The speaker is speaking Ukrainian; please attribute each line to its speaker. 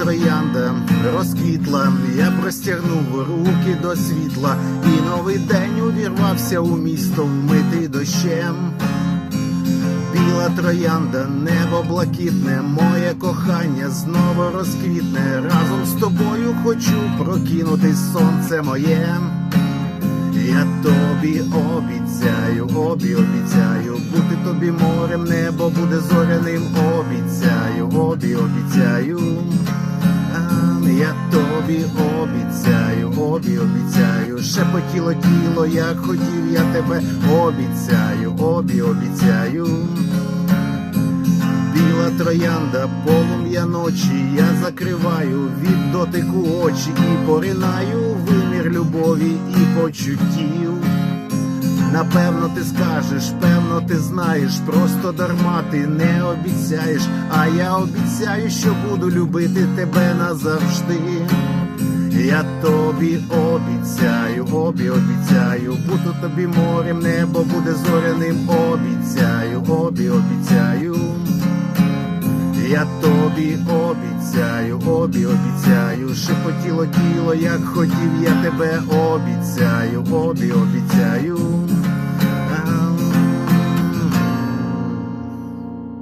Speaker 1: троянда розквітла, я простягнув руки до світла, і новий день увірвався у місто, вмитий дощем. Біла троянда, небо блакитне, моє кохання знову розквітне. Разом з тобою хочу прокинутись сонце моє. Я тобі обіцяю, обі обіцяю, бути тобі морем, небо буде зоряним, обіцяю, обі обіцяю. Я тобі обіцяю, обі обіцяю, шепотіло тіло, як хотів я тебе, обіцяю, обі обіцяю. Біла троянда, полум'я ночі, я закриваю від дотику очі і поринаю вимір любові і почуттів. Напевно, ти скажеш, певно, ти знаєш, просто дарма ти не обіцяєш, а я обіцяю, що буду любити тебе назавжди. Я тобі обіцяю, обі обіцяю, буду тобі морем, небо буде зоряним, обіцяю, обі обіцяю. Я тобі обіцяю, обі обіцяю, шепотіло тіло, як хотів я тебе обіцяю, обі обіцяю.